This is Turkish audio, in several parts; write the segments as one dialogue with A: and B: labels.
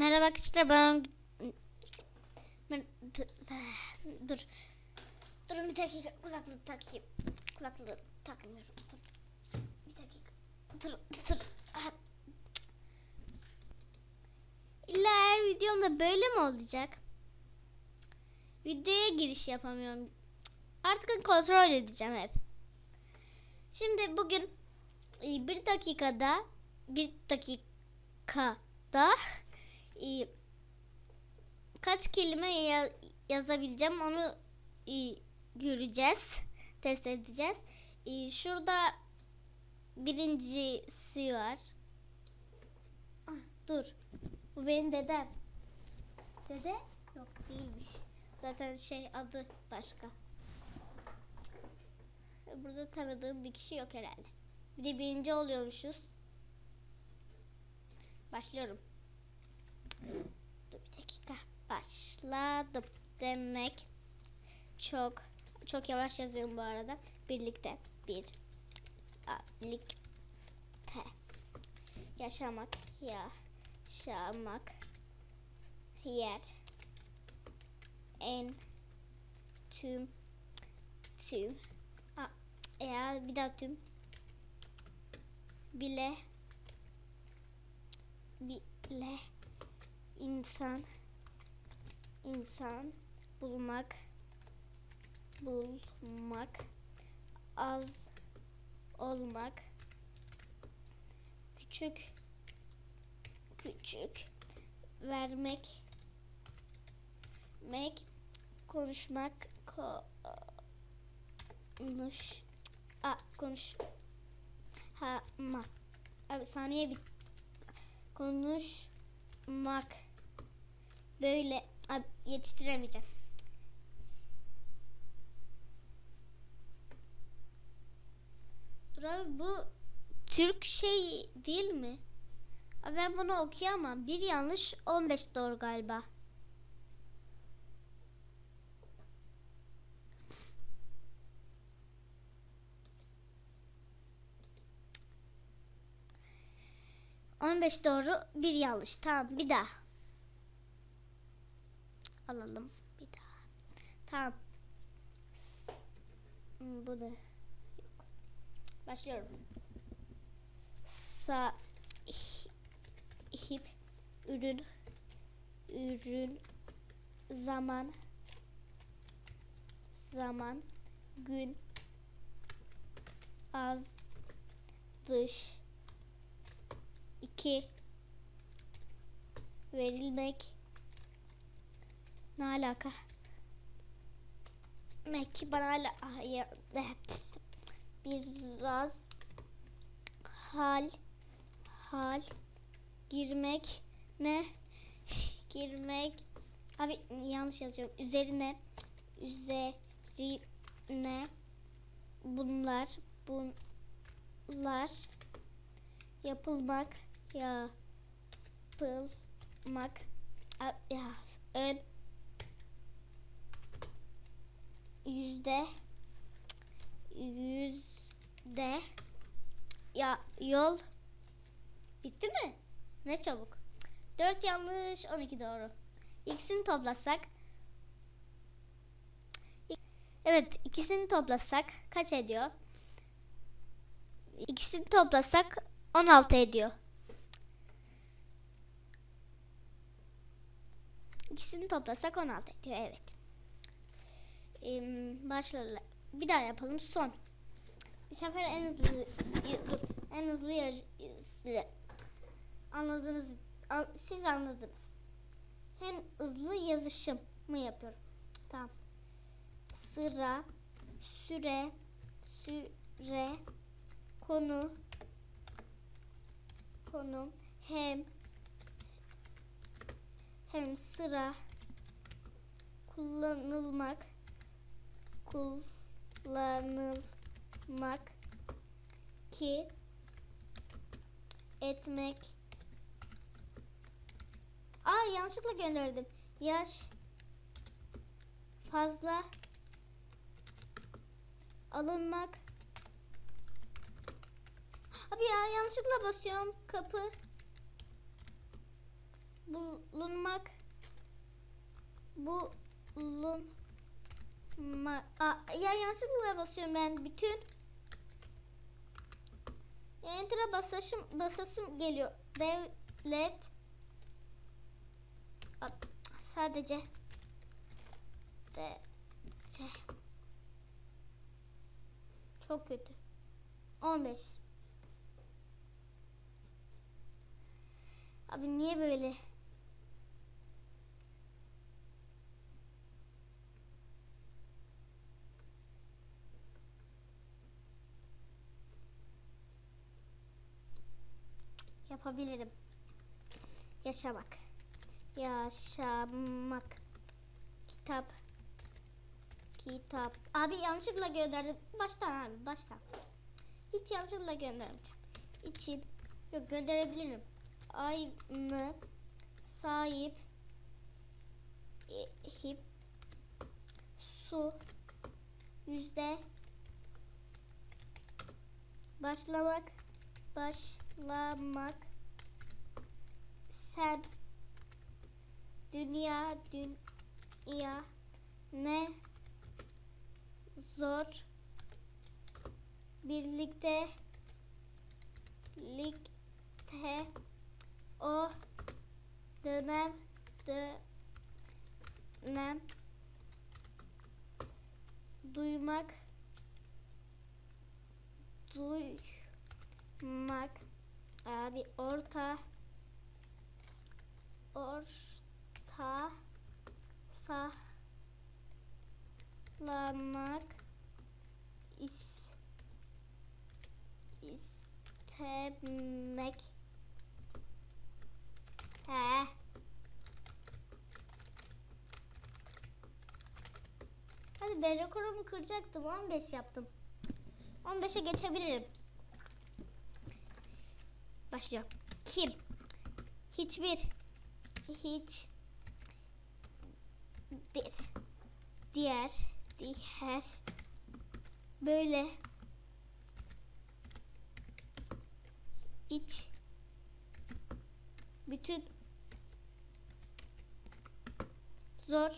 A: Merhaba arkadaşlar ben... Dur. Durun bir dakika kulaklığı takayım. Kulaklığı takmıyorum. Dur. Bir dakika. Dur. Dur. İlla her videomda böyle mi olacak? Videoya giriş yapamıyorum. Artık kontrol edeceğim hep. Şimdi bugün e, bir dakikada bir dakikada e, kaç kelime ya- yazabileceğim onu e, göreceğiz. Test edeceğiz. E, şurada birincisi var. Ah, dur. Bu benim dedem. Dede? Yok değilmiş. Zaten şey adı başka. Burada tanıdığım bir kişi yok herhalde. Bir de birinci oluyormuşuz. Başlıyorum. Dur bir dakika. Başladım. Demek çok çok yavaş yazıyorum bu arada. Birlikte bir birlikte yaşamak yaşamak yer en tüm tüm a, eğer bir daha tüm bile bile insan insan bulmak bulmak az olmak küçük küçük vermek mek konuşmak konuş a konuş ha mak abi saniye bit konuşmak böyle yetiştiremeyeceğim. Dur abi bu Türk şey değil mi? Abi ben bunu okuyamam. Bir yanlış 15 doğru galiba. On beş doğru, bir yanlış. Tamam, bir daha. Alalım, bir daha. Tamam. Hmm, Bu da yok. Başlıyorum. Sa hi- hip ürün ürün zaman zaman gün az dış iki verilmek ne alaka? Mek bana hala ya, biraz hal hal girmek ne? Girmek abi yanlış yazıyorum. Üzerine üzerine bunlar bunlar yapılmak yapılmak a- ya ön yüzde yüzde ya yol bitti mi? Ne çabuk. 4 yanlış 12 doğru. İkisini toplasak Evet ikisini toplasak kaç ediyor? İkisini toplasak 16 ediyor. İkisini toplasak 16 ediyor evet. Başlayalım. Bir daha yapalım son. Bir sefer en hızlı dur. En hızlı yarış anladınız. An- siz anladınız. En hızlı yazışım mı yapıyorum? Tamam. Sıra, süre, süre, konu, konu, hem, hem sıra, kullanılmak, kullanılmak, ki, etmek. Aa yanlışlıkla gönderdim. Yaş fazla alınmak. Abi ya yanlışlıkla basıyorum kapı. bulunmak bulunmak Aa, ya yanlışlıkla basıyorum ben bütün Enter'a basışım basasım geliyor. Devlet sadece de şey. Çok kötü. 15. Abi niye böyle? Yapabilirim. Yaşamak. Yaşamak. Kitap. Kitap. Abi yanlışlıkla gönderdim. Baştan abi baştan. Hiç yanlışlıkla göndermeyeceğim. İçin. Yok gönderebilirim. Aynı sahip e, hip su yüzde başlamak başlamak sen dünya dünya ne zor. Birlikte ligde o dönem dönem duymak duymak abi orta orta sahlamak is istemek. He. Hadi ben rekorumu kıracaktım? 15 yaptım. 15'e geçebilirim Başlıyor Kim? Hiçbir. Hiç. Bir. Diğer. Diğer. Böyle. İç. Bütün. Zor.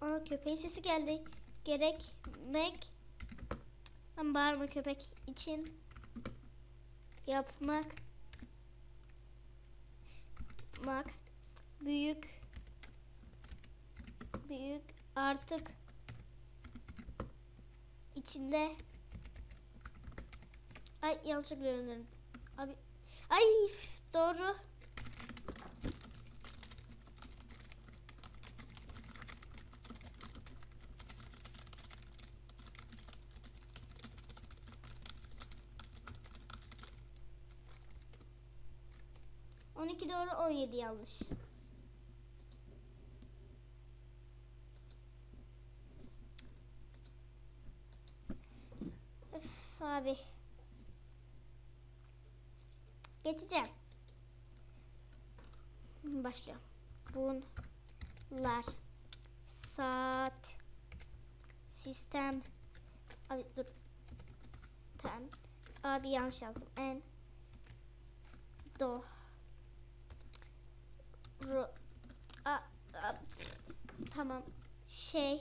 A: Ana köpeğin sesi geldi. Gerekmek ben bağırma köpek için yapmak mak büyük büyük artık içinde Ay yanlışlıkla gönderdim. Abi ay doğru. On iki doğru on yedi yanlış. Öf abi. Geçeceğim. Başlıyorum. Bunlar saat sistem abi dur tem abi yanlış yazdım en do ro a, a, tamam. Şey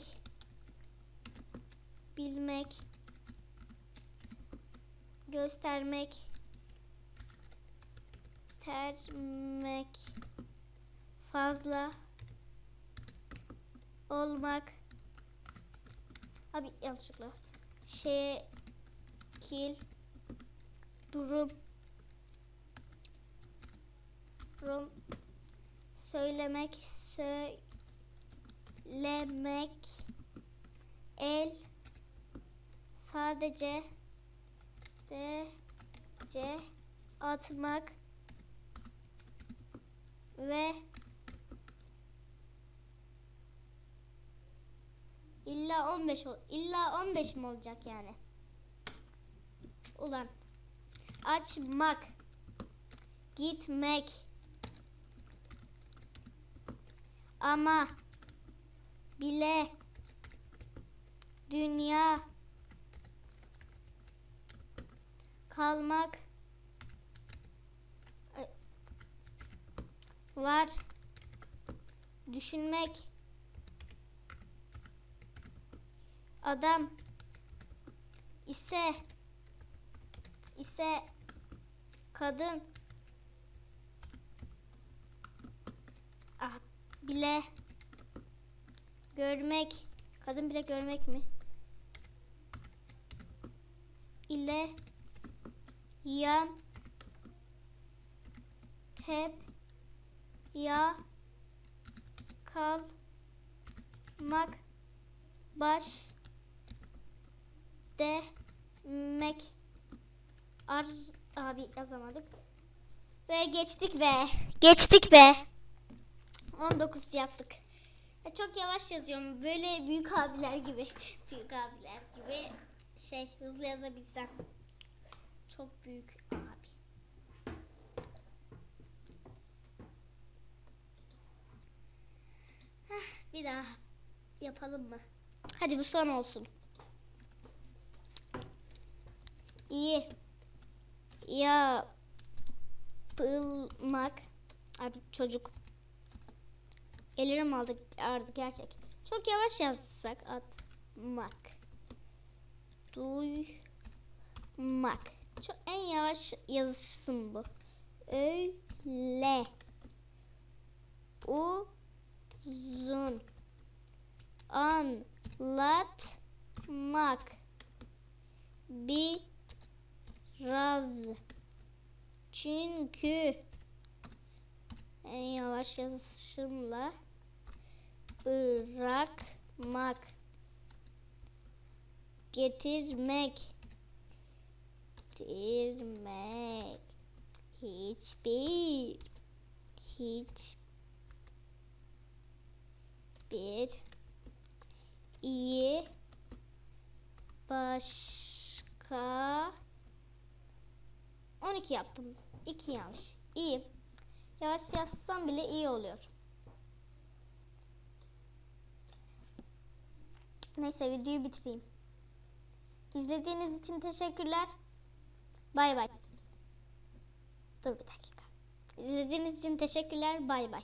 A: bilmek göstermek termek fazla olmak. Abi yanlışlıkla. Şekil durum rum söylemek söylemek el sadece de ce atmak ve illa 15 ol illa 15 mi olacak yani? Ulan açmak gitmek ama bile dünya kalmak var. Düşünmek adam ise ise kadın ah, bile görmek kadın bile görmek mi? İle yan hep ya kalmak baş demek. Ar abi yazamadık. Ve geçtik be. Geçtik be 19 yaptık Ya çok yavaş yazıyorum böyle büyük abiler gibi büyük abiler gibi şey hızlı yazabilsem çok büyük abi Heh, bir daha yapalım mı? Hadi bu son olsun. İyi. Yapılmak. Abi çocuk. Ellerim aldı ağrıdı gerçek. Çok yavaş yazsak atmak. Duymak. Çok en yavaş yazışsın bu. Öyle. Uzun. Anlatmak. Biraz. Çünkü yazışımla bırakmak getirmek getirmek hiçbir hiç bir iyi başka 12 yaptım. 2 yanlış. İyi. Yavaş yazsam bile iyi oluyor. Neyse videoyu bitireyim. İzlediğiniz için teşekkürler. Bay bay. Dur bir dakika. İzlediğiniz için teşekkürler. Bay bay.